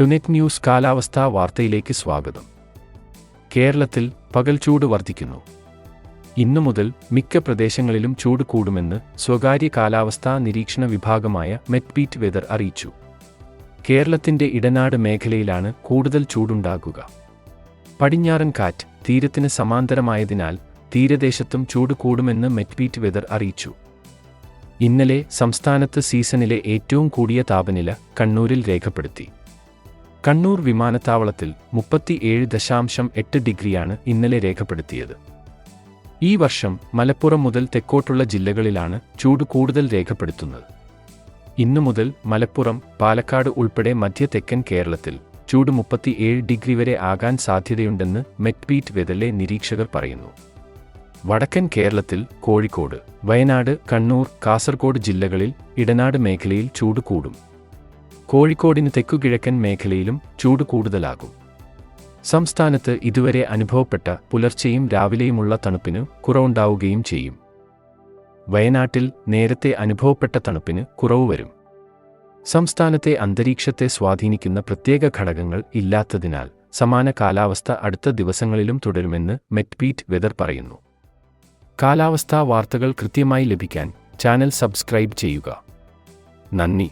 ടുനെറ്റ് news കാലാവസ്ഥാ വാർത്തയിലേക്ക് സ്വാഗതം. കേരളത്തിൽ പകൽ ചൂട് വർദ്ധിക്കുന്നു. ഇന്നു മുതൽ മിക്ക പ്രദേശങ്ങളിലും ചൂട് കൂടുമെന്ന് സ്വകാര്യ കാലാവസ്ഥാ നിരീക്ഷണ വിഭാഗമായ മെറ്റ്ബീറ്റ് വെതർ അറിയിച്ചു. കേരളത്തിന്റെ ഇടനാട് മേഖലയിലാണ് കൂടുതൽ ചൂടുണ്ടാകുക. പടിഞ്ഞാറൻ കാറ്റ് തീരത്തിന് സമാന്തരമായതിനാൽ തീരദേശത്തും ചൂട് കൂടുമെന്ന് മെറ്റ്ബീറ്റ് വെതർ അറിയിച്ചു. ഇന്നലെ സംസ്ഥാനത്ത് സീസണിലെ ഏറ്റവും കൂടിയ താപനില കണ്ണൂരിൽ രേഖപ്പെടുത്തി. കണ്ണൂർ വിമാനത്താവളത്തിൽ മുപ്പത്തിയേഴ് ദശാംശം എട്ട് ഡിഗ്രിയാണ് ഇന്നലെ രേഖപ്പെടുത്തിയത്. ഈ വർഷം മലപ്പുറം മുതൽ തെക്കോട്ടുള്ള ജില്ലകളിലാണ് ചൂട് കൂടുതൽ രേഖപ്പെടുത്തുന്നത്. ഇന്നു മുതൽ മലപ്പുറം പാലക്കാട് ഉൾപ്പെടെ മധ്യ തെക്കൻ കേരളത്തിൽ ചൂട് മുപ്പത്തിയേഴ് ഡിഗ്രി വരെ ആകാൻ സാധ്യതയുണ്ടെന്ന് മെറ്റ്ബീറ്റ് വെതലെ നിരീക്ഷകർ പറയുന്നു. വടക്കൻ കേരളത്തിൽ കോഴിക്കോട് വയനാട് കണ്ണൂർ കാസർഗോഡ് ജില്ലകളിൽ ഇടനാട് മേഖലയിൽ ചൂട് കൂടും. കോഴിക്കോടിന് തെക്കുകിഴക്കൻ മേഖലയിലും ചൂട് കൂടുതലാകും. സംസ്ഥാനത്ത് ഇതുവരെ അനുഭവപ്പെട്ട പുലർച്ചെയും രാവിലെയുമുള്ള തണുപ്പിന് കുറവുണ്ടാവുകയും ചെയ്യും. വയനാട്ടിൽ നേരത്തെ അനുഭവപ്പെട്ട തണുപ്പിന് കുറവ് വരും. സംസ്ഥാനത്തെ അന്തരീക്ഷത്തെ സ്വാധീനിക്കുന്ന പ്രത്യേക ഘടകങ്ങൾ ഇല്ലാത്തതിനാൽ സമാന കാലാവസ്ഥ അടുത്ത ദിവസങ്ങളിലും തുടരുമെന്ന് മെറ്റ്പീറ്റ് വെതർ പറയുന്നു. കാലാവസ്ഥാ വാർത്തകൾ കൃത്യമായി ലഭിക്കാൻ ചാനൽ സബ്സ്ക്രൈബ് ചെയ്യുക. നന്ദി.